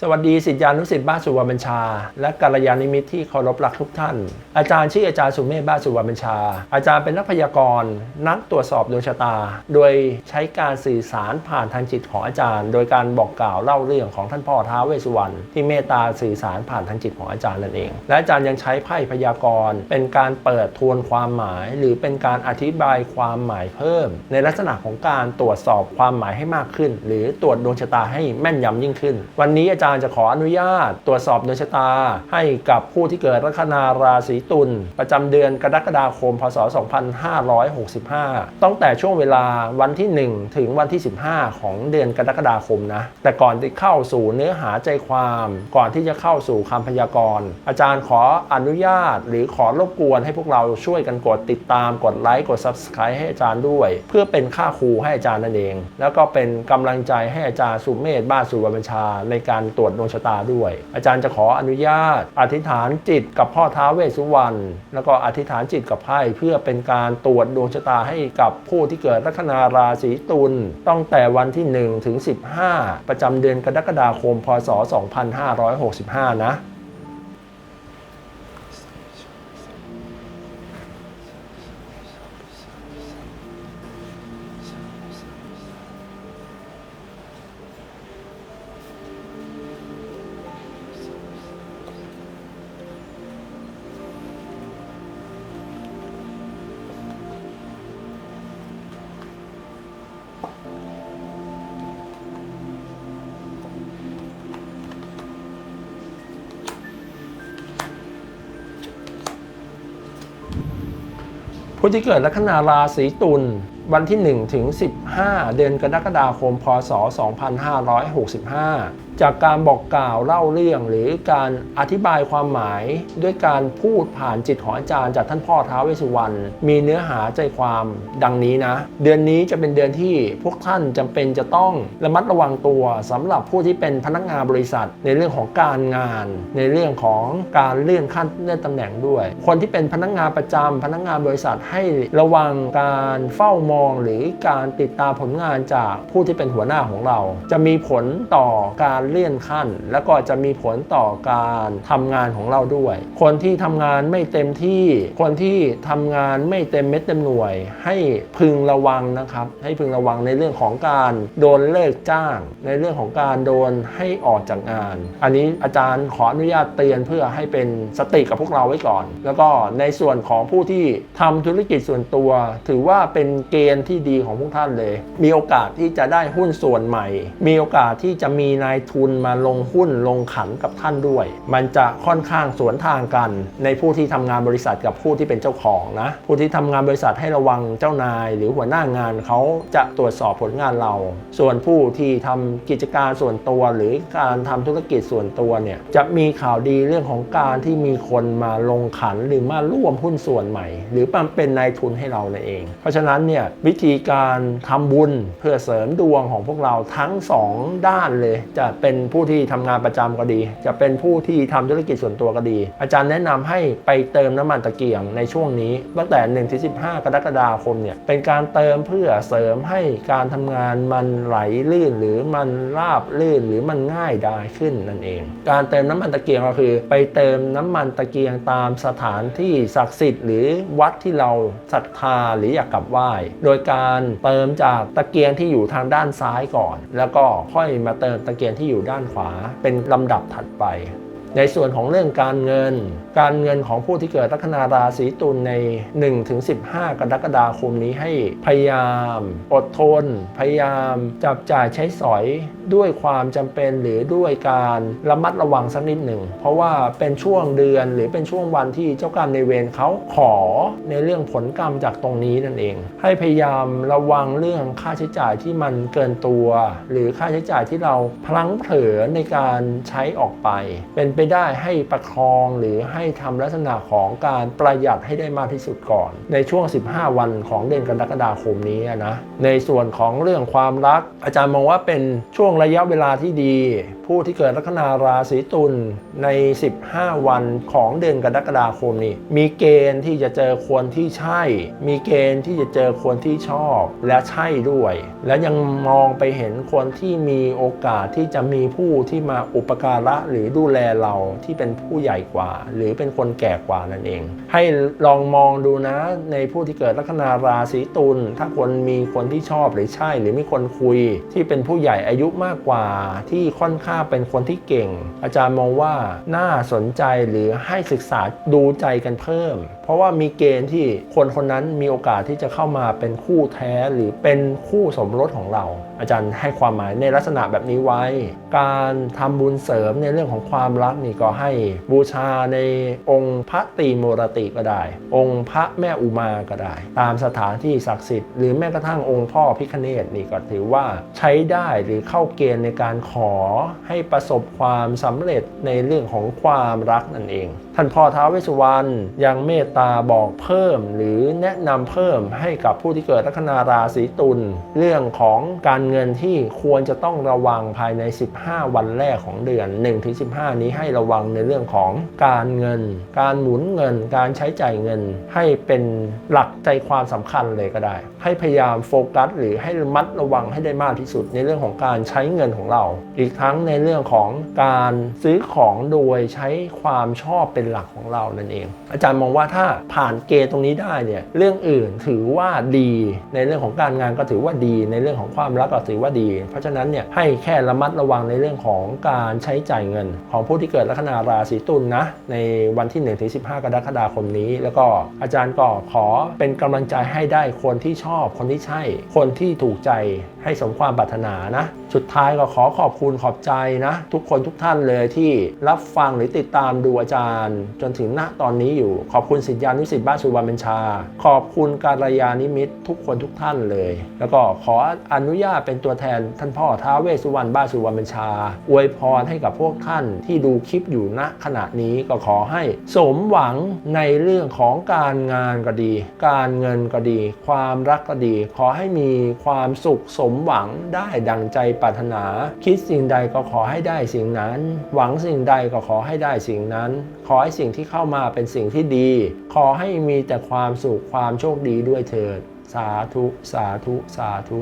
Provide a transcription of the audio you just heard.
สวัสดีสิทธิานุสิทธิ์บ้านสุวรรณบัญชา และกัลยาณิมิตรที่เคารพรักทุกท่าน อาจารย์ชื่ออาจารย์สุเมธบ้านสุวรรณบัญชา อาจารย์เป็นนักพยากรณ์นักตรวจสอบดวงชะตา โดยใช้การสื่อสารผ่านทางจิตของอาจารย์ โดยการบอกกล่าวเล่าเรื่องของท่านพ่อท้าวเวสสุวรรณที่เมตตาสื่อสารผ่านทางจิตของอาจารย์นั่นเอง และอาจารย์ยังใช้ไพ่พยากรณ์เป็นการเปิดทวนความหมาย หรือเป็นการอธิบายความหมายเพิ่ม ในลักษณะของการตรวจสอบความหมายให้มากขึ้น หรือตรวจดวงชะตาให้แม่นยำยิ่งขึ้น วันนี้อาจารย์จารย์จะขออนุญาต ตรวจสอบดวงชะตา ให้กับผู้ที่เกิดลัคนาราศีตุลประจำเดือนกรกฎาคม พศ 2565 ตั้งแต่ช่วงเวลาวันที่ 1 ถึงวันที่ 15 ของเดือนกรกฎาคมนะ แต่ก่อนที่เข้าสู่เนื้อหาใจความก่อนที่จะเข้าสู่คำพยากรณ์ อาจารย์ขออนุญาต หรือขอรบกวนให้พวกเราช่วยกันกดติดตามกดไลค์กด Subscribe ให้อาจารย์ด้วย เพื่อเป็นค่าครูให้อาจารย์นั่นเอง แล้วก็เป็นกำลังใจให้อาจารย์สุเมธบ้านสุวรรณบัญชาในการตรวจดวงชะตาด้วย อาจารย์จะขออนุญาต อธิษฐานจิตกับพ่อท้าวเวสสุวรรณแล้วก็อธิษฐานจิตกับไพ่เพื่อเป็นการตรวจดวงชะตาให้กับผู้ที่เกิดลัคนาราศีตุลตั้งแต่วันที่1ถึง15 ประจำเดือนกรกฎาคม พศ 2565 นะ ผู้ที่เกิดลัคนาราศีตุลวันที่ 1 ถึง 15 เดือนกรกฎาคม พศ 2565จากการบอกกล่าวเล่าเรื่องหรือการอธิบายความหมาย ด้วยการพูดผ่านจิตของอาจารย์จากท่านพ่อท้าวเวสสุวรรณมีเนื้อหาใจความดังนี้นะ เดือนนี้จะเป็นเดือนที่พวกท่านจำเป็นจะต้องระมัดระวังตัวสำหรับผู้ที่เป็นพนักงานบริษัท ในเรื่องของการงาน ในเรื่องของการเลื่อนขั้นเลื่อนตำแหน่งด้วย คนที่เป็นพนักงานประจำพนักงานบริษัทให้ระวังการเฝ้ามอง หรือการติดตามผลงานจากผู้ที่เป็นหัวหน้าของเรา จะมีผลต่อการเลื่อนขั้น แล้วก็จะมีผลต่อการทำงานของเราด้วย คนที่ทำงานไม่เต็มที่ คนที่ทำงานไม่เต็มเม็ดเต็มหน่วย ให้พึงระวังนะครับ ให้พึงระวังในเรื่องของการโดนเลิกจ้าง ในเรื่องของการโดนให้ออกจากงาน อันนี้อาจารย์ขออนุญาตเตือนเพื่อให้เป็นสติกับพวกเราไว้ก่อน แล้วก็ในส่วนของผู้ที่ทำธุรกิจส่วนตัว ถือว่าเป็นเกณฑ์ที่ดีของพวกท่านเลย มีโอกาสที่จะได้หุ้นส่วนใหม่ มีโอกาสที่จะมีนายทุนมาลงหุ้นลงขันกับท่านด้วย มันจะค่อนข้างสวนทางกัน ในผู้ที่ทำงานบริษัทกับผู้ที่เป็นเจ้าของนะ ผู้ที่ทำงานบริษัทให้ระวังเจ้านาย หรือหัวหน้างานเขาจะตรวจสอบผลงานเรา ส่วนผู้ที่ทำกิจการส่วนตัว หรือการทำธุรกิจส่วนตัวเนี่ยจะมีข่าวดีเรื่องของการที่มีคนมาลงขันหรือมาร่วมหุ้นส่วนใหม่ หรือมาเป็นนายทุนให้เรานั่นเอง เพราะฉะนั้นเนี่ยวิธีการทำบุญเพื่อเสริมดวงของพวกเราทั้งสองด้านเลยจะเป็นผู้ที่ทำงานประจำก็ดี จะเป็นผู้ที่ทำธุรกิจส่วนตัวก็ดี อาจารย์แนะนำให้ไปเติมน้ำมันตะเกียงในช่วงนี้ ตั้งแต่1ถึง15กรกฎาคมเนี่ยเป็นการเติมเพื่อเสริมให้การทำงานมันไหลลื่น หรือมันราบลื่นหรือมันง่ายดายขึ้นนั่นเอง การเติมน้ำมันตะเกียงก็คือ ไปเติมน้ำมันตะเกียงตามสถานที่ศักดิ์สิทธิ์หรือวัดที่เราศรัทธาหรืออยากกลับไหว้ โดยการเติมจากตะเกียงที่อยู่ทางด้านซ้ายก่อน แล้วก็ค่อยมาเติมตะเกียงที่อยู่อยู่ด้านขวาเป็นลำดับถัดไป ในส่วนของเรื่องการเงิน การเงินของผู้ที่เกิดลัคนาราศีตุลใน 1-15 กรกฎาคมนี้ให้พยายามอดทน พยายามจับจ่ายใช้สอยด้วยความจำเป็นหรือด้วยการระมัดระวังสักนิดหนึ่ง เพราะว่าเป็นช่วงเดือนหรือเป็นช่วงวันที่เจ้ากรรมในเวรเขาขอในเรื่องผลกรรมจากตรงนี้นั่นเอง ให้พยายามระวังเรื่องค่าใช้จ่ายที่มันเกินตัว หรือค่าใช้จ่ายที่เราพลั้งเผลอในการใช้ออกไป เป็นไปได้ให้ประคองหรือให้ให้ทำลักษณะของการประหยัดให้ได้มากที่สุดก่อน ในช่วง 15 วันของเดือนกรกฎาคมนี้นะในส่วนของเรื่องความรัก อาจารย์มองว่าเป็นช่วงระยะเวลาที่ดี ผู้ที่เกิดลัคนาราศีตุลใน 15 วันของเดือนกรกฎาคมนี้มีเกณฑ์ที่จะเจอคนที่ใช่ มีเกณฑ์ที่จะเจอคนที่ชอบและใช่ด้วย และยังมองไปเห็นคนที่มีโอกาสที่จะมีผู้ที่มาอุปการะหรือดูแลเราที่เป็นผู้ใหญ่กว่า หรือเป็นคนแก่กว่านั่นเอง ให้ลองมองดูนะในผู้ที่เกิดลัคนาราศีตุลถ้าคนมีคนที่ชอบหรือใช่ หรือมีคนคุย ที่เป็นผู้ใหญ่อายุมากกว่าที่ค่อนข้างเป็นคนที่เก่ง อาจารย์มองว่าน่าสนใจหรือให้ศึกษาดูใจกันเพิ่มเพราะว่ามีเกณฑ์ที่คนคนนั้นมีโอกาสที่จะเข้ามาเป็นคู่แท้หรือเป็นคู่สมรสของเรา อาจารย์ให้ความหมายในลักษณะแบบนี้ไว้ การทำบุญเสริมในเรื่องของความรักนี่ก็ให้บูชาในองค์พระตีโมรติก็ได้ องค์พระแม่อุมาก็ได้ ตามสถานที่ศักดิ์สิทธิ์หรือแม้กระทั่งองค์พ่อพิคเนตนี่ก็ถือว่าใช้ได้หรือเข้าเกณฑ์ในการขอให้ประสบความสำเร็จในเรื่องของความรักนั่นเอง ท่านพ่อท้าวเวสสุวรรณยังเมตตาบอกเพิ่ม หรือแนะนำเพิ่มให้กับผู้ที่เกิดลัคนาราศีตุลเรื่องของการเงินที่ควรจะต้องระวังภายใน 15 วันแรกของเดือน 1-15 นี้ให้ระวังในเรื่องของการเงิน การหมุนเงิน การใช้จ่ายเงิน ให้เป็นหลักใจความสำคัญเลยก็ได้ ให้พยายามโฟกัส หรือให้ระมัดระวังให้ได้มากที่สุด ในเรื่องของการใช้เงินของเรา อีกทั้งในเรื่องของการซื้อของโดยใช้ความชอบเป็นหลักของเรานั่นเอง อาจารย์มองว่าถ้าผ่านเกณฑ์ตรงนี้ได้เนี่ยเรื่องอื่นถือว่าดีในเรื่องของการงานก็ถือว่าดี ในเรื่องของความรักก็ถือว่าดี เพราะฉะนั้นเนี่ยให้แค่ระมัดระวังในเรื่องของการใช้จ่ายเงิน ของผู้ที่เกิดลัคนาราศีตุลนะในวันที่1ถึง15 กรกฎาคมนี้ แล้วก็อาจารย์ก็ขอเป็นกำลังใจให้ได้คนที่ชอบคนที่ใช่ คนที่ถูกใจให้สมความปรารถนานะ สุดท้ายก็ขอขอบคุณขอบใจนะ ทุกคนทุกท่านเลยที่รับฟังหรือติดตามดูอาจารย์ จนถึงณตอนนี้อยู่ขอบคุณสิทธิานุสิทธิ์บ้านสุวรรณบัญชา ขอบคุณการยานิมิตทุกคนทุกท่านเลย แล้วก็ขออนุญาตเป็นตัวแทนท่านพ่อท้าวเวสสุวรรณบ้านสุวรรณบัญชา อวยพรให้กับพวกท่านที่ดูคลิปอยู่ณขณะนี้ก็ขอให้สมหวังในเรื่องของการงานก็ดี การเงินก็ดี ความรักก็ดี ขอให้มีความสุขสมหวังได้ดังใจปรารถนา คิดสิ่งใดก็ขอให้ได้สิ่งนั้น หวังสิ่งใดก็ขอให้ได้สิ่งนั้น ขอให้สิ่งที่เข้ามาเป็นสิ่งที่ดีขอให้มีแต่ความสุขความโชคดีด้วยเถิด สาธุ สาธุ สาธุ